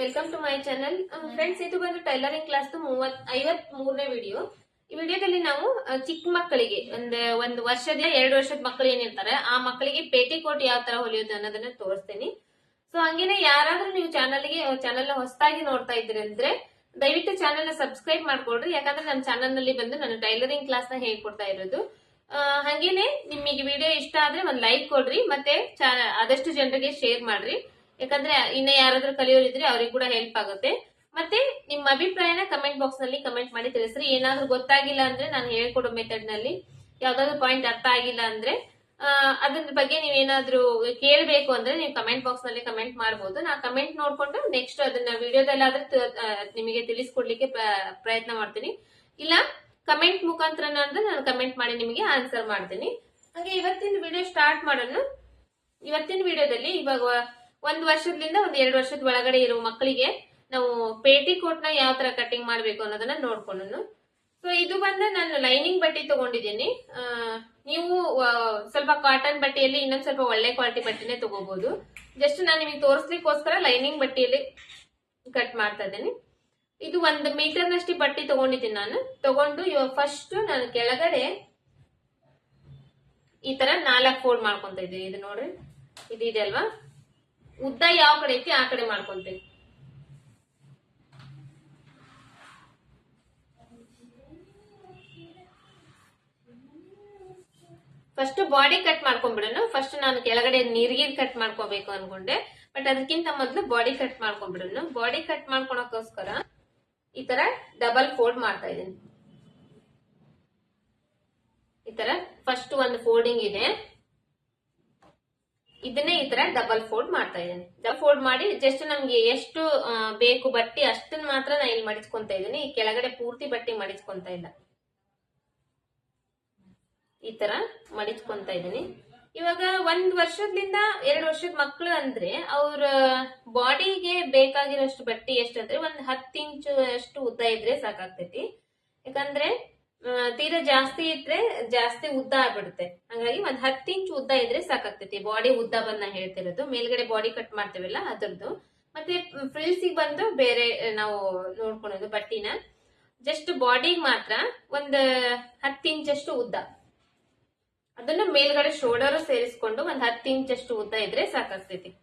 Welcome to my channel friends ಇದು ಬಂದು tailoring class ಐವತ್ ಮೂರನೇ ವಿಡಿಯೋ ಈ ವಿಡಿಯೋದಲ್ಲಿ ನಾವು ಚಿಕ್ಕ ಮಕ್ಕಳಿಗೆ ಒಂದ್ ಒಂದು ವರ್ಷದ ಎರಡು ವರ್ಷದ ಮಕ್ಕಳು ಏನಿರ್ತಾರೆ ಆ ಮಕ್ಕಳಿಗೆ ಪೇಟಿಕೋಟ್ ಯಾವ ತರ ಹೊಲಿಯೋದು ಅನ್ನೋದನ್ನ ತೋರಿಸ್ತೀನಿ. ಸೊ ಹಂಗೇನೆ ಯಾರಾದ್ರೂ ನೀವು ಚಾನಲ್ಗೆ ಚಾನಲ್ ಹೊಸದಾಗಿ ನೋಡ್ತಾ ಇದ್ರಿ ಅಂದ್ರೆ, ದಯವಿಟ್ಟು ಚಾನಲ್ನ ಸಬ್ಸ್ಕ್ರೈಬ್ ಮಾಡ್ಕೊಡ್ರಿ ಯಾಕಂದ್ರೆ ನಮ್ಮ ಚಾನಲ್ನಲ್ಲಿ ಬಂದು ನಾನು ಟೈಲರಿಂಗ್ ಕ್ಲಾಸ್ನ ಹೇಳ್ಕೊಡ್ತಾ ಇರೋದು. ಹಂಗೇನೆ ನಿಮಗೆ ವಿಡಿಯೋ ಇಷ್ಟ ಆದ್ರೆ ಒಂದ್ ಲೈಕ್ ಕೊಡ್ರಿ, ಮತ್ತೆ ಆದಷ್ಟು ಜನರಿಗೆ ಶೇರ್ ಮಾಡ್ರಿ. ಯಾಕಂದ್ರೆ ಇನ್ನ ಯಾರಾದ್ರೂ ಕಲಿಯೋರಿದ್ರೆ ಅವ್ರಿಗೆ ಕೂಡ ಹೆಲ್ಪ್ ಆಗುತ್ತೆ. ಮತ್ತೆ ನಿಮ್ಮ ಅಭಿಪ್ರಾಯನ ಕಮೆಂಟ್ ಬಾಕ್ಸ್ನಲ್ಲಿ ಕಮೆಂಟ್ ಮಾಡಿ ತಿಳಿಸ್ರಿ. ಏನಾದ್ರೂ ಗೊತ್ತಾಗಿಲ್ಲ ಅಂದ್ರೆ ನಾನು ಹೇಳ್ಕೊಡೋ ಮೆಥಡ್ನಲ್ಲಿ. ಯಾವ್ದಾದ್ರು ಪಾಯಿಂಟ್ ಅರ್ಥ ಆಗಿಲ್ಲ ಅಂದ್ರೆ ಅದ್ರ ಬಗ್ಗೆ ನೀವೇನಾದ್ರೂ ಕೇಳಬೇಕು ಅಂದ್ರೆ ನೀವು ಕಮೆಂಟ್ ಬಾಕ್ಸ್ನಲ್ಲಿ ಕಮೆಂಟ್ ಮಾಡಬಹುದು ನಾ ಕಮೆಂಟ್ ನೋಡ್ಕೊಂಡು ನೆಕ್ಸ್ಟ್ ಅದನ್ನ ವಿಡಿಯೋದಲ್ಲಿ ಆದ್ರೆ ನಿಮಗೆ ತಿಳಿಸ್ಕೊಡ್ಲಿಕ್ಕೆ ಪ್ರ- ಪ್ರಯತ್ನ ಮಾಡ್ತೀನಿ. ಇಲ್ಲ ಕಮೆಂಟ್ ಮುಖಾಂತರ ಅಂದ್ರೆ ನಾನು ಕಮೆಂಟ್ ಮಾಡಿ ನಿಮಗೆ ಆನ್ಸರ್ ಮಾಡ್ತೀನಿ. ಹಾಗೆ ಇವತ್ತಿನ ವಿಡಿಯೋ ಸ್ಟಾರ್ಟ್ ಮಾಡೋಣ. ಇವತ್ತಿನ ವಿಡಿಯೋದಲ್ಲಿ ಇವಾಗ ಒಂದ್ ವರ್ಷದಿಂದ ಒಂದ್ ಎರಡು ವರ್ಷದ ಒಳಗಡೆ ಇರೋ ಮಕ್ಕಳಿಗೆ ನಾವು ಪೇಟಿ ಕೋಟ್ನ ಯಾವ ತರ ಕಟಿಂಗ್ ಮಾಡ್ಬೇಕು ಅನ್ನೋದನ್ನ ನೋಡ್ಕೊಂಡು ಸೊ ಇದು ಬಂದ ನಾನು ಲೈನಿಂಗ್ ಬಟ್ಟೆ ತಗೊಂಡಿದ್ದೀನಿ. ನೀವು ಸ್ವಲ್ಪ ಕಾಟನ್ ಬಟ್ಟೆಯಲ್ಲಿ ಇನ್ನೊಂದ್ ಸ್ವಲ್ಪ ಒಳ್ಳೆ ಕ್ವಾಲಿಟಿ ಬಟ್ಟೆನೆ ತಗೋಬಹುದು ಜಸ್ಟ್ ನಾನು ನಿಮಗೆ ತೋರಿಸ್ಲಿಕ್ಕೋಸ್ಕರ ಲೈನಿಂಗ್ ಬಟ್ಟೆಯಲ್ಲಿ ಕಟ್ ಮಾಡ್ತಾ ಇದ್ದೀನಿ. ಇದು ಒಂದು ಮೀಟರ್ ನಷ್ಟು ಬಟ್ಟೆ ತಗೊಂಡಿದ್ದೀನಿ ನಾನು. ತಗೊಂಡು ಇವಾಗ ಫಸ್ಟ್ ನಾನು ಕೆಳಗಡೆ ಈ ತರ ನಾಲ್ಕು ಫೋಲ್ಡ್ ಮಾಡ್ಕೊಂತ ಇದ್ದೀನಿ ಇದು ನೋಡ್ರಿ, ಇದು ಇದೆ ಅಲ್ವಾ? ಉದ್ದ ಯಾವ ಕಡೆ ಐತಿ ಆ ಕಡೆ ಮಾಡ್ಕೊಂತೀನಿ ಫಸ್ಟ್ ಬಾಡಿ ಕಟ್ ಮಾಡ್ಕೊಂಡ್ಬಿಡೋಣ ಫಸ್ಟ್ ನಾನು ಕೆಳಗಡೆ ನೀರ್ಗೀರ್ ಕಟ್ ಮಾಡ್ಕೋಬೇಕು ಅನ್ಕೊಂಡೆ. ಬಟ್ ಅದಕ್ಕಿಂತ ಮೊದಲು ಬಾಡಿ ಕಟ್ ಮಾಡ್ಕೊಂಡ್ಬಿಡೋಣ ಬಾಡಿ ಕಟ್ ಮಾಡ್ಕೊಳಕೋಸ್ಕರ ಈ ತರ ಡಬಲ್ ಫೋಲ್ಡ್ ಮಾಡ್ತಾ ಇದ್ದೀನಿ. ಈ ತರ ಫಸ್ಟ್ ಒಂದು ಫೋಲ್ಡಿಂಗ್ ಇದೆ. ಇದನ್ನೇ ಈ ತರ ಡಬಲ್ ಫೋಲ್ಡ್ ಮಾಡ್ತಾ ಇದ್ದೀನಿ. ಡಬಲ್ ಫೋಲ್ಡ್ ಮಾಡಿ ಜಸ್ಟ್ ನಮ್ಗೆ ಎಷ್ಟು ಬೇಕು ಬಟ್ಟೆ ಅಷ್ಟನ್ನ ಮಾತ್ರ ನಾ ಇಲ್ಲಿ ಮಡಿಸ್ಕೊಂತ ಇದ್ದೀನಿ. ಕೆಳಗಡೆ ಪೂರ್ತಿ ಬಟ್ಟೆ ಮಡಿಸ್ಕೊಂತ ಇಲ್ಲ. ಈ ತರ ಮಡಿಸ್ಕೊಂತ ಇದ್ದೀನಿ. ಇವಾಗ ಒಂದ್ ವರ್ಷದಿಂದ ಎರಡು ವರ್ಷದ ಮಕ್ಳು ಅಂದ್ರೆ ಅವ್ರ ಬಾಡಿಗೆ ಬೇಕಾಗಿರೋಷ್ಟು ಬಟ್ಟೆ ಎಷ್ಟು ಅಂದ್ರೆ ಒಂದ್ ಹತ್ತು ಇಂಚು ಅಷ್ಟು ಉದ್ದ ಇದ್ರೆ ಸಾಕಾಗ್ತೈತಿ. ಯಾಕಂದ್ರೆ ತೀರಾ ಜಾಸ್ತಿ ಇದ್ರೆ ಜಾಸ್ತಿ ಉದ್ದ ಆಗ್ಬಿಡುತ್ತೆ. ಹಂಗಾಗಿ ಒಂದ್ ಹತ್ತು ಇಂಚು ಉದ್ದ ಇದ್ರೆ ಸಾಕಾಗ್ತೈತಿ. ಬಾಡಿ ಉದ್ದ ಬಂದ್ ಹೇಳ್ತಿರೋದು. ಮೇಲ್ಗಡೆ ಬಾಡಿ ಕಟ್ ಮಾಡ್ತೇವಲ್ಲ ಅದ್ರದ್ದು. ಮತ್ತೆ ಫ್ರಿಲ್ಸಿಗೆ ಬಂದು ಬೇರೆ, ನಾವು ನೋಡ್ಕೊಳೋದು ಬಟ್ಟಿನ. ಜಸ್ಟ್ ಬಾಡಿಗೆ ಮಾತ್ರ ಒಂದ್ ಹತ್ತು ಇಂಚಷ್ಟು ಉದ್ದ. ಅದನ್ನ ಮೇಲ್ಗಡೆ ಶೋಲ್ಡರ್ ಸೇರಿಸ್ಕೊಂಡು ಒಂದ್ ಹತ್ತು ಇಂಚಷ್ಟು ಉದ್ದ ಇದ್ರೆ ಸಾಕಾಗ್ತೈತಿ.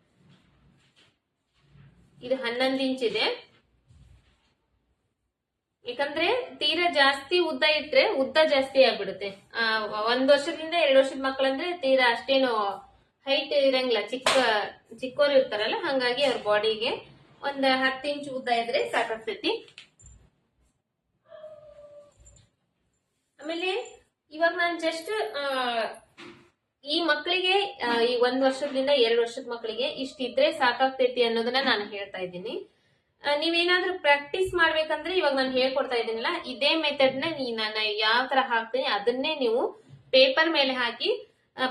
ಇದು ಹನ್ನೊಂದು ಇಂಚ್ ಇದೆ. ಯಾಕಂದ್ರೆ ತೀರಾ ಜಾಸ್ತಿ ಉದ್ದ ಇಟ್ರೆ ಉದ್ದ ಜಾಸ್ತಿ ಆಗ್ಬಿಡುತ್ತೆ. ಒಂದ್ ವರ್ಷದಿಂದ ಎರಡು ವರ್ಷದ ಮಕ್ಕಳಂದ್ರೆ ತೀರಾ ಅಷ್ಟೇನು ಹೈಟ್ ಇರಂಗಿಲ್ಲ. ಚಿಕ್ಕ ಚಿಕ್ಕವರು ಇರ್ತಾರಲ್ಲ, ಹಂಗಾಗಿ ಅವ್ರ ಬಾಡಿಗೆ ಒಂದ್ ಹತ್ತು ಇಂಚ್ ಉದ್ದ ಇದ್ರೆ ಸಾಕಾಗ್ತೈತಿ. ಆಮೇಲೆ ಇವಾಗ ನಾನು ಜಸ್ಟ್ ಈ ಮಕ್ಕಳಿಗೆ ಈ ಒಂದ್ ವರ್ಷದಿಂದ ಎರಡು ವರ್ಷದ ಮಕ್ಕಳಿಗೆ ಇಷ್ಟಿದ್ರೆ ಸಾಕಾಗ್ತೈತಿ ಅನ್ನೋದನ್ನ ನಾನು ಹೇಳ್ತಾ ಇದ್ದೀನಿ. ನೀವೇನಾದ್ರೂ ಪ್ರಾಕ್ಟೀಸ್ ಮಾಡ್ಬೇಕಂದ್ರೆ ಇವಾಗ ನಾನು ಹೇಳ್ಕೊಡ್ತಾ ಇದ್ದೀನಲ್ಲ, ಇದೇ ಮೆಥಡ್ನ ನಾನು ಯಾವ ತರ ಹಾಕ್ತೀನಿ ಅದನ್ನೇ ನೀವು ಪೇಪರ್ ಮೇಲೆ ಹಾಕಿ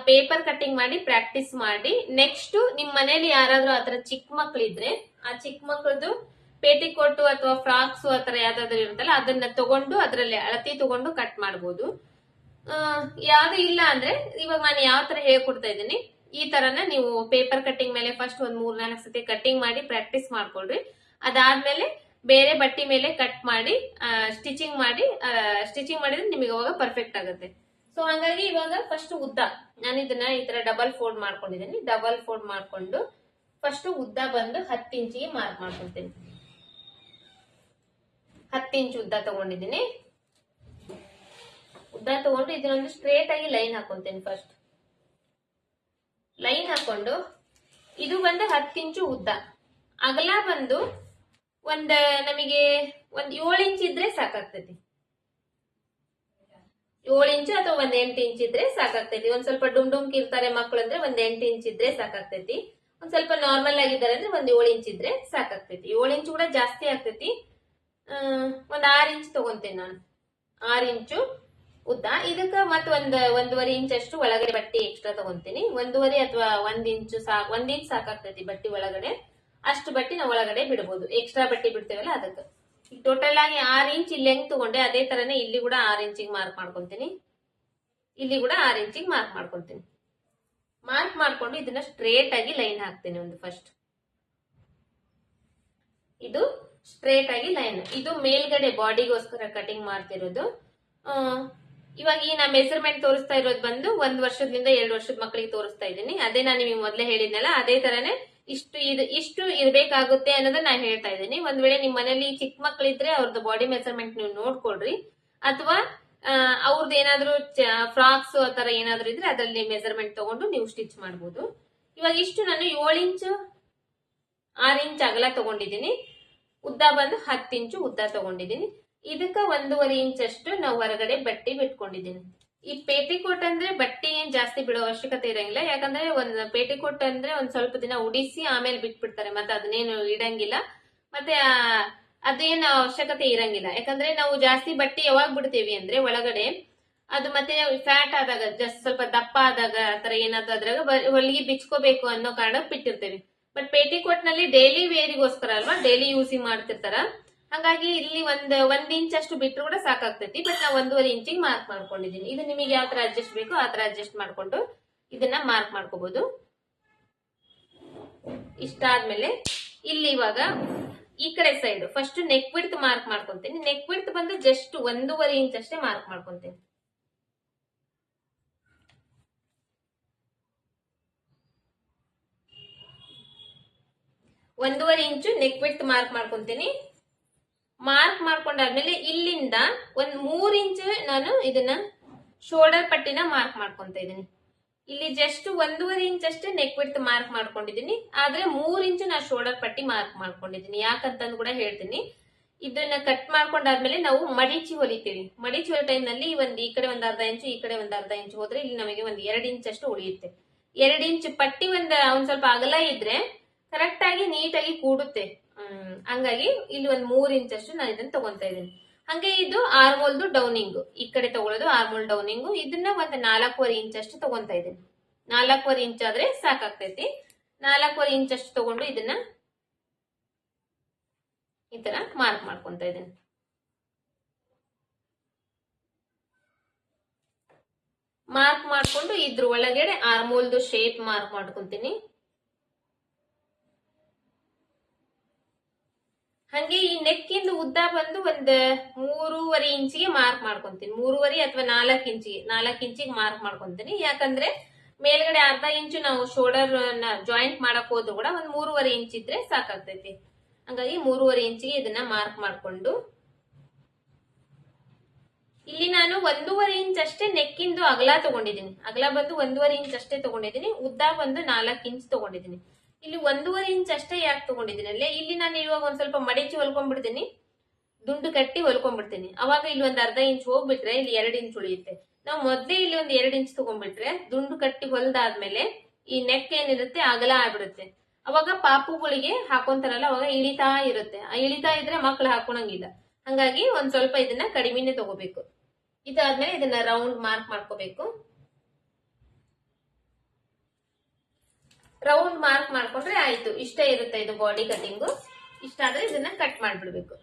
ಪೇಪರ್ ಕಟ್ಟಿಂಗ್ ಮಾಡಿ ಪ್ರಾಕ್ಟೀಸ್ ಮಾಡಿ. ನೆಕ್ಸ್ಟ್ ನಿಮ್ ಮನೇಲಿ ಯಾರಾದ್ರೂ ಆತರ ಚಿಕ್ಕ ಮಕ್ಳಿದ್ರೆ, ಆ ಚಿಕ್ಕ ಮಕ್ಕಳದು ಪೇಟಿಕೋಟು ಅಥವಾ ಫ್ರಾಕ್ಸ್ ಆತರ ಯಾವ್ದಾದ್ರು ಇರುತ್ತಲ್ಲ, ಅದನ್ನ ತಗೊಂಡು ಅದರಲ್ಲಿ ಅಳತಿ ತಗೊಂಡು ಕಟ್ ಮಾಡ್ಬೋದು. ಯಾವ್ದು ಇಲ್ಲ ಅಂದ್ರೆ ಇವಾಗ ನಾನು ಯಾವ ತರ ಹೇಳ್ಕೊಡ್ತಾ ಇದ್ದೀನಿ, ಈ ತರನ ನೀವು ಪೇಪರ್ ಕಟ್ಟಿಂಗ್ ಮೇಲೆ ಫಸ್ಟ್ ಒಂದ್ ಮೂರ್ ನಾಲ್ಕು ಸತಿ ಕಟ್ಟಿಂಗ್ ಮಾಡಿ ಪ್ರಾಕ್ಟೀಸ್ ಮಾಡ್ಕೊಳ್ರಿ. ಅದಾದ್ಮೇಲೆ ಬೇರೆ ಬಟ್ಟಿ ಮೇಲೆ ಕಟ್ ಮಾಡಿ ಸ್ಟಿಚಿಂಗ್ ಮಾಡಿ ಸ್ಟಿಚಿಂಗ್ ಮಾಡಿದ್ರೆ ನಿಮಗೆ ಅವಾಗ ಪರ್ಫೆಕ್ಟ್ ಆಗುತ್ತೆ. ಸೊ ಹಂಗಾಗಿ ಇವಾಗ ಫಸ್ಟ್ ಉದ್ದ. ನಾನು ಇದನ್ನ ಈ ತರ ಡಬಲ್ ಫೋಲ್ಡ್ ಮಾಡ್ಕೊಂಡಿದ್ದೀನಿ ಡಬಲ್ ಫೋಲ್ಡ್ ಮಾಡ್ಕೊಂಡು ಫಸ್ಟ್ ಉದ್ದ ಬಂದು ಹತ್ತು ಇಂಚಿಗೆ ಮಾರ್ಕ್ ಮಾಡ್ಕೊಳ್ತೀನಿ. ಹತ್ತು ಇಂಚು ಉದ್ದ ತಗೊಂಡಿದ್ದೀನಿ ಉದ್ದ ತಗೊಂಡು ಇದನ್ನೊಂದು ಸ್ಟ್ರೇಟ್ ಆಗಿ ಲೈನ್ ಹಾಕೊಂತೀನಿ ಫಸ್ಟ್ ಲೈನ್ ಹಾಕೊಂಡು, ಇದು ಬಂದು ಹತ್ತು ಇಂಚು ಉದ್ದ. ಅಗಲ ಬಂದು ಒಂದ್ ನಮಗೆ ಒಂದ್ ಏಳು ಇಂಚ್ ಇದ್ರೆ ಸಾಕಾಗ್ತೈತಿ. ಏಳು ಇಂಚು ಅಥವಾ ಒಂದ್ ಎಂಟು ಇಂಚ್ ಇದ್ರೆ ಸಾಕಾಗ್ತೈತಿ. ಒಂದ್ ಸ್ವಲ್ಪ ಡುಮ್ ಡುಮ್ ಇರ್ತಾರೆ ಮಕ್ಕಳು ಅಂದ್ರೆ ಒಂದ್ ಎಂಟು ಇಂಚ್ ಇದ್ರೆ ಸಾಕಾಗ್ತೈತಿ. ಒಂದ್ ಸ್ವಲ್ಪ ನಾರ್ಮಲ್ ಆಗಿದ್ದಾರೆ ಅಂದ್ರೆ ಒಂದ್ ಏಳು ಇಂಚ್ ಇದ್ರೆ ಸಾಕಾಗ್ತೈತಿ. ಏಳು ಇಂಚು ಕೂಡ ಜಾಸ್ತಿ ಆಗ್ತೈತಿ. ಒಂದ್ ಆರ್ ಇಂಚ್ ತಗೊಂತೇನೆ ನಾನು. ಆರ್ ಇಂಚು ಉದ್ದ. ಇದಕ್ಕ ಮತ್ ಒಂದ್, ಒಂದೂವರೆ ಇಂಚ್ ಅಷ್ಟು ಒಳಗಡೆ ಬಟ್ಟೆ ಎಕ್ಸ್ಟ್ರಾ ತಗೊಂತೀನಿ. ಒಂದೂವರೆ ಅಥವಾ ಒಂದ್ ಇಂಚು ಸಾಕ್ ಒಂದ್ ಇಂಚ್ ಸಾಕಾಗ್ತೈತಿ ಬಟ್ಟೆ ಒಳಗಡೆ. ಅಷ್ಟು ಬಟ್ಟೆ ನಾವು ಒಳಗಡೆ ಬಿಡಬಹುದು ಎಕ್ಸ್ಟ್ರಾ ಬಟ್ಟೆ ಬಿಡ್ತೇವಲ್ಲ ಅದಕ್ಕೆ. ಟೋಟಲ್ ಆಗಿ ಆರ್ ಇಂಚ್ ಇಲ್ಲಿ ಹೆಂಗ್ ತಗೊಂಡೆ, ಅದೇ ತರನೇ ಇಲ್ಲಿ ಕೂಡ ಆರ್ ಇಂಚಿಗೆ ಮಾರ್ಕ್ ಮಾಡ್ಕೊಂತೀನಿ. ಇಲ್ಲಿ ಕೂಡ ಆರ್ ಇಂಚಿಗೆ ಮಾರ್ಕ್ ಮಾಡ್ಕೊಂತೀನಿ. ಮಾರ್ಕ್ ಮಾಡ್ಕೊಂಡು ಇದನ್ನ ಸ್ಟ್ರೇಟ್ ಆಗಿ ಲೈನ್ ಹಾಕ್ತೀನಿ ಒಂದು ಫಸ್ಟ್ ಇದು ಸ್ಟ್ರೇಟ್ ಆಗಿ ಲೈನ್ ಇದು ಮೇಲ್ಗಡೆ ಬಾಡಿಗೋಸ್ಕರ ಕಟಿಂಗ್ ಮಾಡ್ತಿರೋದು. ಇವಾಗ ಈ ನಾ ಮೆಸರ್ಮೆಂಟ್ ತೋರಿಸ್ತಾ ಇರೋದು ಬಂದು ಒಂದ್ ವರ್ಷದಿಂದ ಎರಡು ವರ್ಷದ ಮಕ್ಕಳಿಗೆ ತೋರಿಸ್ತಾ ಇದ್ದೀನಿ. ಅದೇ ನಾನು ನಿಮಗೆ ಮೊದಲೇ ಹೇಳಿದ್ನಲ್ಲ, ಅದೇ ತರನೇ ಇಷ್ಟು ಇದು, ಇಷ್ಟು ಇರ್ಬೇಕಾಗುತ್ತೆ ಅನ್ನೋದನ್ನ ನಾನು ಹೇಳ್ತಾ ಇದ್ದೀನಿ. ಒಂದ್ ವೇಳೆ ನಿಮ್ ಮನೇಲಿ ಚಿಕ್ಕ ಮಕ್ಕಳಿದ್ರೆ ಅವ್ರದ್ದು ಬಾಡಿ ಮೆಸರ್ಮೆಂಟ್ ನೀವು ನೋಡ್ಕೊಳ್ರಿ. ಅಥವಾ ಅವ್ರದ್ದು ಏನಾದ್ರು ಫ್ರಾಕ್ಸ್ ಆ ತರ ಏನಾದ್ರು ಇದ್ರೆ ಅದರಲ್ಲಿ ಮೆಸರ್ಮೆಂಟ್ ತಗೊಂಡು ನೀವು ಸ್ಟಿಚ್ ಮಾಡ್ಬೋದು. ಇವಾಗ ಇಷ್ಟು ನಾನು ಏಳು ಇಂಚು, ಆರು ಇಂಚ್ ಅಗಲ ತಗೊಂಡಿದ್ದೀನಿ. ಉದ್ದ ಬಂದು ಹತ್ತು ಇಂಚು ಉದ್ದ ತಗೊಂಡಿದ್ದೀನಿ. ಇದಕ್ಕ ಒಂದೂವರೆ ಇಂಚ್ ಅಷ್ಟು ನಾವು ಹೊರಗಡೆ ಬಟ್ಟೆ ಬಿಟ್ಕೊಂಡಿದ್ದೀನಿ. ಈ ಪೇಟಿಕೋಟ್ ಅಂದ್ರೆ ಬಟ್ಟೆ ಏನ್ ಜಾಸ್ತಿ ಬಿಡೋ ಅವಶ್ಯಕತೆ ಇರಂಗಿಲ್ಲ. ಯಾಕಂದ್ರೆ ಒಂದ್ ಪೇಟಿಕೋಟ್ ಅಂದ್ರೆ ಒಂದ್ ಸ್ವಲ್ಪ ದಿನ ಉಡಿಸಿ ಆಮೇಲೆ ಬಿಟ್ಬಿಡ್ತಾರೆ. ಮತ್ತೆ ಅದನ್ನೇನು ಇಡಂಗಿಲ್ಲ. ಮತ್ತೆ ಅದೇನು ಅವಶ್ಯಕತೆ ಇರಂಗಿಲ್ಲ. ಯಾಕಂದ್ರೆ ನಾವು ಜಾಸ್ತಿ ಬಟ್ಟೆ ಯಾವಾಗ ಬಿಡ್ತೀವಿ ಅಂದ್ರೆ ಒಳಗಡೆ ಅದು ಮತ್ತೆ ಫ್ಯಾಟ್ ಆದಾಗ, ಜಸ್ಟ್ ಸ್ವಲ್ಪ ದಪ್ಪ ಆದಾಗ ಆತರ ಏನಾದ್ರು ಅದ್ರಾಗ ಹೊಲಿಗೆ ಬಿಚ್ಕೋಬೇಕು ಅನ್ನೋ ಕಾರಣ ಬಿಟ್ಟಿರ್ತೇವೆ. ಬಟ್ ಪೇಟಿಕೋಟ್ನಲ್ಲಿ ಡೈಲಿ ವೇರಿಗೋಸ್ಕರ ಅಲ್ವಾ? ಡೈಲಿ ಯೂಸಿಂಗ್ ಮಾಡ್ತಿರ್ತಾರ? ಹಾಗಾಗಿ ಇಲ್ಲಿ ಒಂದ್ ಒಂದ್ ಇಂಚ್ ಅಷ್ಟು ಬಿಟ್ಟರು ಕೂಡ ಸಾಕಾಗ್ತೈತಿ ಬಟ್ ನಾ ಒಂದೂವರೆ ಇಂಚಿಗೆ ಮಾರ್ಕ್ ಮಾಡ್ಕೊಂಡಿದ್ದೀನಿ ಇದು ನಿಮಗೆ ಯಾವ ತರ ಅಡ್ಜಸ್ಟ್ ಬೇಕೋ ಆ ತರ ಅಡ್ಜಸ್ಟ್ ಮಾಡ್ಕೊಂಡು ಇದನ್ನ ಮಾರ್ಕ್ ಮಾಡ್ಕೋಬಹುದು ಇಷ್ಟಾದ್ಮೇಲೆ ಇಲ್ಲಿ ಇವಾಗ ಈ ಕಡೆ side first neck width mark ಮಾಡ್ಕೊಂತೀನಿ. Neck width ಬಂದು ಜಸ್ಟ್ ಒಂದೂವರೆ ಇಂಚ್ ಅಷ್ಟೇ ಮಾರ್ಕ್ ಮಾಡ್ಕೊಂತೀನಿ. ಒಂದೂವರೆ ಇಂಚು ನೆಕ್ ಬಿಡ್ತ್ ಮಾರ್ಕ್ ಮಾಡ್ಕೊಂತೀನಿ. ಮಾರ್ಕ್ ಮಾಡ್ಕೊಂಡಾದ್ಮೇಲೆ ಇಲ್ಲಿಂದ ಒಂದ್ ಮೂರ್ ಇಂಚ್ ನಾನು ಇದನ್ನ ಶೋಲ್ಡರ್ ಪಟ್ಟಿನ ಮಾರ್ಕ್ ಮಾಡ್ಕೊಂತ ಇದ್ದೀನಿ. ಇಲ್ಲಿ ಜಸ್ಟ್ ಒಂದೂವರೆ ಇಂಚ್ ಅಷ್ಟೇ ನೆಕ್ ವಿಡ್ತ್ ಮಾರ್ಕ್ ಮಾಡ್ಕೊಂಡಿದ್ದೀನಿ. ಆದ್ರೆ ಮೂರ್ ಇಂಚು ನಾ ಶೋಲ್ಡರ್ ಪಟ್ಟಿ ಮಾರ್ಕ್ ಮಾಡ್ಕೊಂಡಿದ್ದೀನಿ. ಯಾಕಂತಂದು ಕೂಡ ಹೇಳ್ತೀನಿ. ಇದನ್ನ ಕಟ್ ಮಾಡ್ಕೊಂಡಾದ್ಮೇಲೆ ನಾವು ಮಡಿಚಿ ಹೊಲಿತೀವಿ. ಮಡಿಚಿ ಹೊಲಿಯೋ ಟೈಮ್ನಲ್ಲಿ ಒಂದ್ ಈ ಕಡೆ ಒಂದ್ ಅರ್ಧ ಇಂಚು ಈ ಕಡೆ ಒಂದ್ ಅರ್ಧ ಇಂಚು ಹೋದ್ರೆ ಇಲ್ಲಿ ನಮಗೆ ಒಂದ್ ಎರಡ್ ಇಂಚ್ ಅಷ್ಟು ಉಳಿಯುತ್ತೆ. ಎರಡ್ ಇಂಚ್ ಪಟ್ಟಿ ಒಂದ್ ಒಂದ್ ಸ್ವಲ್ಪ ಅಗಲ ಇದ್ರೆ ಕರೆಕ್ಟ್ ಆಗಿ ನೀಟಾಗಿ ಕೂಡುತ್ತೆ. ಹಂಗಾಗಿ ಇಲ್ಲಿ ಒಂದ್ ಮೂರ್ ಇಂಚ್ ಅಷ್ಟು ನಾನು ಇದನ್ನ ತಗೊಂತಾ ಇದ್ದೀನಿ. ಹಂಗೆ ಇದು ಆರ್ಮೋಲ್ದು ಡೌನಿಂಗ್. ಈ ಕಡೆ ತಗೊಳ್ಳೋದು ಆರ್ಮೋಲ್ ಡೌನಿಂಗ್. ಇದನ್ನ ಒಂದ್ ನಾಲ್ಕೂವರೆ ಇಂಚ್ ಅಷ್ಟು ತಗೊಂತಾ ಇದ್ದೀನಿ. ನಾಲ್ಕೂವರೆ ಇಂಚ್ ಆದ್ರೆ ಸಾಕಾಗ್ತೈತಿ. ನಾಲ್ಕೂವರೆ ಇಂಚ್ ಅಷ್ಟು ತಗೊಂಡು ಇದನ್ನ ಈ ತರ ಮಾರ್ಕ್ ಮಾಡ್ಕೊಂತ ಇದ್ದೀನಿ. ಮಾರ್ಕ್ ಮಾಡ್ಕೊಂಡು ಇದ್ರ ಒಳಗಡೆ ಆರ್ಮೋಲ್ದು ಶೇಪ್ ಮಾರ್ಕ್ ಮಾಡ್ಕೊಂತೀನಿ. ಹಂಗೆ ಈ ನೆಕ್ಕಿಂದ ಉದ್ದ ಬಂದು ಒಂದ್ ಮೂರುವರೆ ಇಂಚಿಗೆ ಮಾರ್ಕ್ ಮಾಡ್ಕೊಂತೀನಿ. ಮೂರುವರೆ ಅಥವಾ ನಾಲ್ಕು ಇಂಚಿಗೆ ನಾಲ್ಕು ಇಂಚಿಗೆ ಮಾರ್ಕ್ ಮಾಡ್ಕೊಂತೀನಿ. ಯಾಕಂದ್ರೆ ಮೇಲ್ಗಡೆ ಅರ್ಧ ಇಂಚು ನಾವು ಶೋಲ್ಡರ್ ಜಾಯಿಂಟ್ ಮಾಡಕ್ ಹೋದ್ರು ಕೂಡ ಒಂದ್ ಮೂರುವರೆ ಇಂಚ್ ಇದ್ರೆ ಸಾಕಾಗ್ತೈತಿ. ಹಂಗಾಗಿ ಮೂರುವರೆ ಇಂಚಿಗೆ ಇದನ್ನ ಮಾರ್ಕ್ ಮಾಡ್ಕೊಂಡು. ಇಲ್ಲಿ ನಾನು ಒಂದೂವರೆ ಇಂಚ್ ಅಷ್ಟೇ ನೆಕ್ಕಿಂದು ಅಗಲ ತಗೊಂಡಿದ್ದೀನಿ. ಅಗಲ ಬಂದು ಒಂದೂವರೆ ಇಂಚ್ ಅಷ್ಟೇ ತಗೊಂಡಿದ್ದೀನಿ. ಉದ್ದ ಬಂದು ನಾಲ್ಕು ಇಂಚ್ ತಗೊಂಡಿದ್ದೀನಿ. ಇಲ್ಲಿ ಒಂದೂವರೆ ಇಂಚ್ ಅಷ್ಟೇ ಯಾಕೆ ತಗೊಂಡಿದ್ದೀನಿ ಅಲ್ಲೇ ಇಲ್ಲಿ ನಾನು ಇವಾಗ ಒಂದ್ ಸ್ವಲ್ಪ ಮಡಿಚಿ ಹೊಲ್ಕೊಂಡ್ಬಿಡ್ತೀನಿ, ದುಂಡು ಕಟ್ಟಿ ಹೊಲ್ಕೊಂಡ್ಬಿಡ್ತೀನಿ. ಅವಾಗ ಇಲ್ಲಿ ಒಂದ್ ಅರ್ಧ ಇಂಚ್ ಹೋಗ್ಬಿಟ್ರೆ ಇಲ್ಲಿ ಎರಡು ಇಂಚ್ ಉಳಿಯುತ್ತೆ. ನಾವು ಮೊದ್ಲೇ ಇಲ್ಲಿ ಒಂದ್ ಎರಡು ಇಂಚ್ ತಗೊಂಡ್ಬಿಟ್ರೆ ದುಂಡು ಕಟ್ಟಿ ಹೊಲ್ದಾದ್ಮೇಲೆ ಈ ನೆಕ್ ಏನಿರುತ್ತೆ ಅಗಲ ಆಗ್ಬಿಡುತ್ತೆ. ಅವಾಗ ಪಾಪುಗಳಿಗೆ ಹಾಕೊಂತಾರಲ್ಲ, ಅವಾಗ ಇಳಿತಾ ಇರುತ್ತೆ. ಆ ಇಳಿತಾ ಇದ್ರೆ ಮಕ್ಳು ಹಾಕೊಳಂಗಿಲ್ಲ. ಹಂಗಾಗಿ ಒಂದ್ ಸ್ವಲ್ಪ ಇದನ್ನ ಕಡಿಮೆನೆ ತಗೋಬೇಕು. ಇದಾದ್ಮೇಲೆ ಇದನ್ನ ರೌಂಡ್ ಮಾರ್ಕ್ ಮಾಡ್ಕೋಬೇಕು. ರೌಂಡ್ ಮಾರ್ಕ್ ಮಾಡ್ಕೊಂಡ್ರೆ ಆಯ್ತು. ಇಷ್ಟೇ ಇರುತ್ತೆ ಇದು ಬಾಡಿ ಕಟಿಂಗ್ ಇಷ್ಟ ಆದ್ರೆ ಇದನ್ನ ಕಟ್ ಮಾಡ್ಬಿಡ್ಬೇಕು.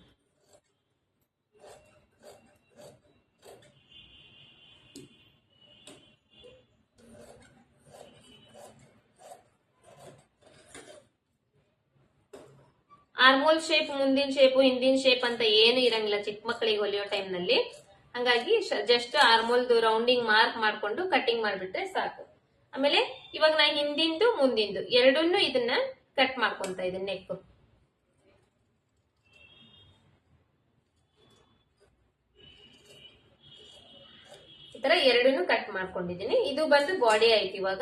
ಆರ್ಮೋಲ್ ಶೇಪ್ ಮುಂದಿನ ಶೇಪ್ ಹಿಂದಿನ ಶೇಪ್ ಅಂತ ಏನು ಇರಂಗಿಲ್ಲ ಚಿಕ್ಕ ಮಕ್ಕಳಿಗೆ ಹೊಲಿಯೋ ಟೈಮ್ನಲ್ಲಿ. ಹಂಗಾಗಿ ಜಸ್ಟ್ ಆರ್ಮೋಲ್ದು ರೌಂಡಿಂಗ್ ಮಾರ್ಕ್ ಮಾಡ್ಕೊಂಡು ಕಟಿಂಗ್ ಮಾಡ್ಬಿಟ್ರೆ ಸಾಕು. ಆಮೇಲೆ ಇವಾಗ ನಾ ಹಿಂದಿಂದು, ಮುಂದಿಂದು ಎರಡನ್ನೂ ಇದನ್ನ ಕಟ್ ಮಾಡ್ಕೊಂತ ಇದ್ದೀನಿ ನೆಕ್ ಈ ತರ ಎರಡನ್ನೂ ಕಟ್ ಮಾಡ್ಕೊಂಡಿದ್ದೀನಿ. ಇದು ಬಂದು ಬಾಡಿ ಆಯ್ತು ಇವಾಗ.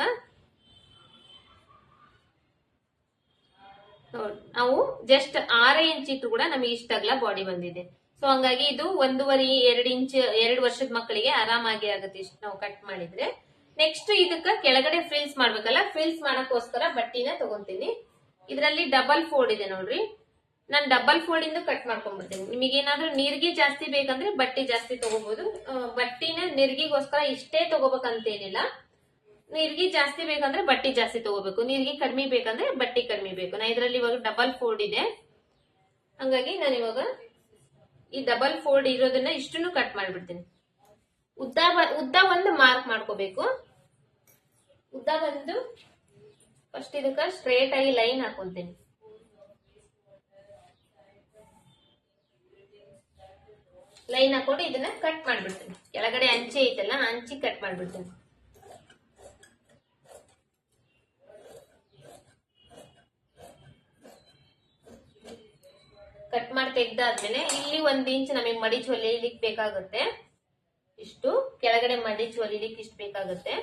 ನಾವು ಜಸ್ಟ್ ಆರೇ ಇಂಚ್ ಇಟ್ಟು ಕೂಡ ನಮಗೆ ಇಷ್ಟ ಆಗ್ಲ ಬಾಡಿ ಬಂದಿದೆ. ಸೊ ಹಂಗಾಗಿ ಇದು ಒಂದೂವರೆ, ಎರಡು ಇಂಚ್ ಎರಡು ವರ್ಷದ ಮಕ್ಕಳಿಗೆ ಆರಾಮಾಗಿ ಆಗುತ್ತೆ ಇಷ್ಟು ನಾವು ಕಟ್ ಮಾಡಿದ್ರೆ. ನೆಕ್ಸ್ಟ್ ಇದಕ್ಕ ಕೆಳಗಡೆ ಫಿಲ್ಸ್ ಮಾಡ್ಬೇಕಲ್ಲ? ಫಿಲ್ಸ್ ಮಾಡಕ್ಕೋಸ್ಕರ ಬಟ್ಟಿನ ತಗೊಂತೀನಿ. ಇದರಲ್ಲಿ ಡಬಲ್ ಫೋಲ್ಡ್ ಇದೆ ನೋಡ್ರಿ. ನಾನು ಡಬಲ್ ಫೋಲ್ಡ್ ಇಂದ ಕಟ್ ಮಾಡ್ಕೊಂಡ್ಬಿಡ್ತೀನಿ. ನಿಮಗೆ ಏನಾದ್ರೂ ನೀರ್ಗಿ ಜಾಸ್ತಿ ಬೇಕಂದ್ರೆ ಬಟ್ಟಿ ಜಾಸ್ತಿ ತಗೋಬಹುದು ಬಟ್ಟಿನ ನಿರ್ಗಿಗೋಸ್ಕರ ಇಷ್ಟೇ ತಗೋಬೇಕಂತೇನಿಲ್ಲ. ನೀರ್ಗಿ ಜಾಸ್ತಿ ಬೇಕಂದ್ರೆ ಬಟ್ಟಿ ಜಾಸ್ತಿ ತಗೋಬೇಕು. ನೀರ್ಗಿ ಕಡಿಮೆ ಬೇಕಂದ್ರೆ ಬಟ್ಟಿ ಕಡಿಮೆ ಬೇಕು. ನಾ ಇದರಲ್ಲಿ ಇವಾಗ ಡಬಲ್ ಫೋಲ್ಡ್ ಇದೆ. ಹಂಗಾಗಿ ನಾನು ಇವಾಗ ಈ ಡಬಲ್ ಫೋಲ್ಡ್ ಇರೋದನ್ನ ಇಷ್ಟನ್ನು ಕಟ್ ಮಾಡ್ಬಿಡ್ತೀನಿ. ಉದ್ದ ಉದ್ದ ಒಂದು ಮಾರ್ಕ್ ಮಾಡ್ಕೋಬೇಕು. ಬಂದು ಫಸ್ಟ್ ಇದಕ್ಕೆ ಸ್ಟ್ರೇಟ್ ಆಗಿ ಲೈನ್ ಹಾಕೊಂತೀನಿ. ಲೈನ್ ಹಾಕೊಂಡು ಇದನ್ನ ಕಟ್ ಮಾಡ್ಬಿಡ್ತೀನಿ. ಕೆಳಗಡೆ ಅಂಚೆ ಐತಲ್ಲ ಅಂಚಿ ಕಟ್ ಮಾಡ್ಬಿಡ್ತೀನಿ. ಕಟ್ ಮಾಡಿ ತೆಗ್ದಾದ್ಮೇಲೆ ಇಲ್ಲಿ ಒಂದ್ ಇಂಚ್ ನಮಗೆ ಮಡಿಚ್ ಹೊಲಿಲಿಕ್ಕೆ ಬೇಕಾಗುತ್ತೆ. ಇಷ್ಟು ಕೆಳಗಡೆ ಮಡಿಚ್ ಹೊಲಿಲಿಕ್ಕೆ ಇಷ್ಟು ಬೇಕಾಗುತ್ತೆ.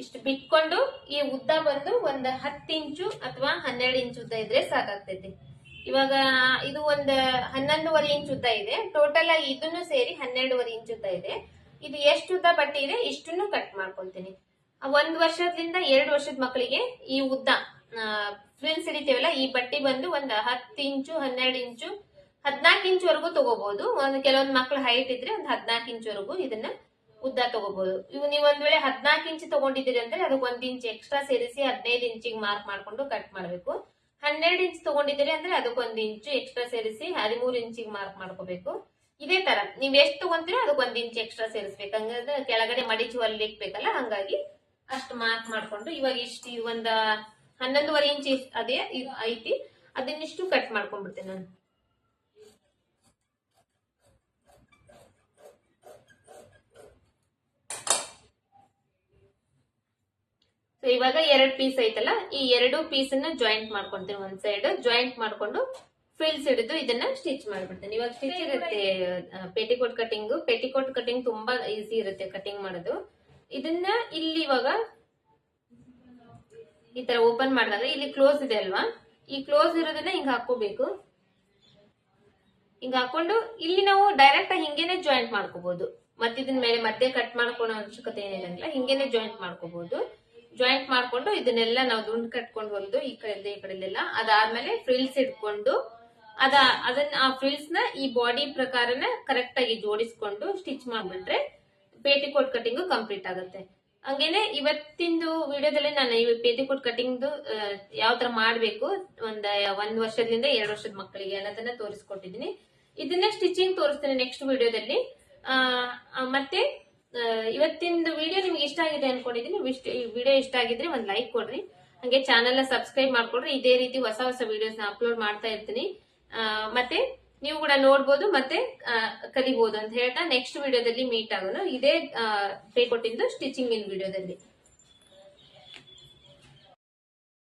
ಇಷ್ಟು ಬಿಟ್ಕೊಂಡು ಈ ಉದ್ದ ಬಂದು ಒಂದ್ ಹತ್ತು ಇಂಚು ಅಥವಾ ಹನ್ನೆರಡು ಇಂಚು ಉದ್ದ ಇದ್ರೆ ಸಾಕಾಗ್ತೈತಿ. ಇವಾಗ ಇದು ಒಂದ್ ಹನ್ನೊಂದುವರೆ ಇಂಚು ಉದ್ದ ಇದೆ. ಟೋಟಲ್ ಆಗಿ ಇದನ್ನು ಸೇರಿ ಹನ್ನೆರಡುವರೆ ಇಂಚು ಉದ್ದ ಇದೆ. ಇದು ಎಷ್ಟು ಉದ್ದ ಬಟ್ಟೆ ಇದೆ? ಇಷ್ಟನ್ನು ಕಟ್ ಮಾಡ್ಕೊಳ್ತೀನಿ. ಒಂದ್ ವರ್ಷದಿಂದ ಎರಡು ವರ್ಷದ ಮಕ್ಕಳಿಗೆ ಈ ಉದ್ದ ಫ್ರಿಲ್ಸ್ ಹಿಡಿತೀವಲ್ಲ, ಈ ಬಟ್ಟೆ ಬಂದು ಒಂದ್ ಹತ್ತು ಇಂಚು, ಹನ್ನೆರಡು ಇಂಚು, ಹದಿನಾಲ್ಕು ಇಂಚು ವರೆಗೂ ತಗೋಬಹುದು ಒಂದು ಕೆಲವೊಂದು ಮಕ್ಳು ಹೈಟ್ ಇದ್ರೆ ಒಂದ್ ಹದಿನಾಲ್ಕು ಇಂಚು ವರೆಗೂ ಇದನ್ನ ಉದ್ದ ತಗೋಬಹುದು ಇವು ನೀವು ಒಂದ್ ವೇಳೆ ಹದ್ನಾಲ್ಕು ಇಂಚ್ ತಗೊಂಡಿದ್ದೀರಿ ಅಂದ್ರೆ ಅದಕ್ಕೆ ಒಂದ್ ಇಂಚ್ ಎಕ್ಸ್ಟ್ರಾ ಸೇರಿಸಿ ಹದಿನೈದು ಇಂಚಿಗೆ ಮಾರ್ಕ್ ಮಾಡ್ಕೊಂಡು ಕಟ್ ಮಾಡ್ಬೇಕು. ಹನ್ನೆರಡು ಇಂಚ್ ತಗೊಂಡಿದ್ದೀರಿ ಅಂದ್ರೆ ಅದಕ್ಕೆ ಒಂದ್ ಇಂಚು ಎಕ್ಸ್ಟ್ರಾ ಸೇರಿಸಿ ಹದಿಮೂರು ಇಂಚಿಗೆ ಮಾರ್ಕ್ ಮಾಡ್ಕೋಬೇಕು. ಇದೇ ತರ, ನೀವ್ ಎಷ್ಟು ತಗೊಂತೀರೋ ಅದಕ್ಕೆ ಒಂದ್ ಇಂಚ್ ಎಕ್ಸ್ಟ್ರಾ ಸೇರಿಸ್ಬೇಕು. ಹಂಗಂದ್ರೆ ಕೆಳಗಡೆ ಮಡಿಚಿ ಅಲ್ಲಿ ಇಕ್ಬೇಕಲ್ಲ, ಹಂಗಾಗಿ ಅಷ್ಟು ಮಾರ್ಕ್ ಮಾಡ್ಕೊಂಡು ಇವಾಗ ಇಷ್ಟು ಒಂದ ಹನ್ನೊಂದುವರೆ ಇಂಚ್ ಅದೇ ಐತಿ, ಅದನ್ನಿಷ್ಟು ಕಟ್ ಮಾಡ್ಕೊಂಡ್ಬಿಡ್ತೇನೆ ನಾನು. ಸೊ ಇವಾಗ ಎರಡು ಪೀಸ್ ಐತಲ್ಲ, ಈ ಎರಡು ಪೀಸ್ ಅನ್ನ ಜಾಯಿಂಟ್ ಮಾಡ್ಕೊಂತೀನಿ, ಒಂದ್ ಸೈಡ್ ಜಾಯಿಂಟ್ ಮಾಡ್ಕೊಂಡು ಫಿಲ್ಸ್ ಹಿಡಿದು ಇದನ್ನ ಸ್ಟಿಚ್ ಮಾಡ್ಬಿಡ್ತೀನಿ. ಇವಾಗ ಸ್ಟಿಚ್ ಇರುತ್ತೆ ಪೆಟಿಕೋಟ್ ಕಟಿಂಗ್ ಪೆಟಿಕೋಟ್ ಕಟಿಂಗ್ ತುಂಬಾ ಈಸಿ ಇರುತ್ತೆ ಕಟಿಂಗ್ ಮಾಡೋದು. ಇದನ್ನ ಇಲ್ಲಿ ಇವಾಗ ಈ ತರ ಓಪನ್ ಮಾಡಿದಾಗ ಇಲ್ಲಿ ಕ್ಲೋಸ್ ಇದೆ ಅಲ್ವಾ? ಈ ಕ್ಲೋಸ್ ಇರೋದನ್ನ ಹಿಂಗ್ ಹಾಕೋಬೇಕು ಹಿಂಗ್ ಹಾಕೊಂಡು ಇಲ್ಲಿ ನಾವು ಡೈರೆಕ್ಟ್ ಹಿಂಗೇನೆ ಜಾಯಿಂಟ್ ಮಾಡ್ಕೋಬಹುದು ಮತ್ತೆ ಮೇಲೆ ಮತ್ತೆ ಕಟ್ ಮಾಡ್ಕೊಳೋ ಅವಶ್ಯಕತೆ ಏನಿರಂಗಿಲ್ಲ ಹಿಂಗೇನೆ ಜಾಯಿಂಟ್ ಮಾಡ್ಕೋಬಹುದು ಜಾಯಿಂಟ್ ಮಾಡ್ಕೊಂಡು ಇದನ್ನೆಲ್ಲ ನಾವು ದುಂಡ್ ಕಟ್ಕೊಂಡು ಹೊಲ್ದು ಈ ಕಡೆ ಈ ಕಡೆಲೆಲ್ಲ ಅದಾದ್ಮೇಲೆ ಫ್ರಿಲ್ಸ್ ಇಟ್ಕೊಂಡು ಅದ, ಅದನ್ನ ಆ ಫ್ರಿಲ್ಸ್ನ ಈ ಬಾಡಿ ಪ್ರಕಾರನ ಕರೆಕ್ಟ್ ಆಗಿ ಜೋಡಿಸ್ಕೊಂಡು ಸ್ಟಿಚ್ ಮಾಡ್ಬಿಟ್ರೆ ಪೇಟಿಕೋಟ್ ಕಟಿಂಗ್ ಕಂಪ್ಲೀಟ್ ಆಗುತ್ತೆ. ಹಂಗೇನೆ ಇವತ್ತಿಂದು ವಿಡಿಯೋದಲ್ಲಿ ನಾನು ಈ ಪೇಟಿಕೋಟ್ ಕಟಿಂಗ್ ಯಾವ ತರ ಮಾಡ್ಬೇಕು, ಒಂದ್ ಒಂದ್ ವರ್ಷದಿಂದ ಎರಡು ವರ್ಷದ ಮಕ್ಕಳಿಗೆ ಅನ್ನೋದನ್ನ ತೋರಿಸ್ಕೊಟ್ಟಿದ್ದೀನಿ ಇದನ್ನ ಸ್ಟಿಚಿಂಗ್ ತೋರಿಸ್ತೇನೆ ನೆಕ್ಸ್ಟ್ ವಿಡಿಯೋದಲ್ಲಿ. ಮತ್ತೆ ಇವತ್ತಿಂದು ವಿಡಿಯೋ ನಿಮ್ಗೆ ಇಷ್ಟ ಆಗಿದೆ ಅನ್ಕೊಂಡಿದ್ದೀನಿ. ವಿಡಿಯೋ ಇಷ್ಟ ಆಗಿದ್ರೆ ಒಂದ್ ಲೈಕ್ ಕೊಡ್ರಿ. ಹಂಗೆ ಚಾನೆಲ್ ಸಬ್ಸ್ಕ್ರೈಬ್ ಮಾಡ್ಕೊಡ್ರಿ ಇದೇ ರೀತಿ ಹೊಸ ಹೊಸ ವಿಡಿಯೋಸ್ ಅಪ್ಲೋಡ್ ಮಾಡ್ತಾ ಇರ್ತೀನಿ. ಮತ್ತೆ ನೀವು ಕೂಡ ನೋಡ್ಬೋದು, ಮತ್ತೆ ಕಲಿಬಹುದು ಅಂತ ಹೇಳ್ತಾ ನೆಕ್ಸ್ಟ್ ವಿಡಿಯೋದಲ್ಲಿ ಮೀಟ್ ಆಗೋಣ. ಇದೇ ಪೇ ಕೊಟ್ಟಿದ್ದು ಸ್ಟಿಚಿಂಗ್ ಇನ್ ವಿಡಿಯೋದಲ್ಲಿ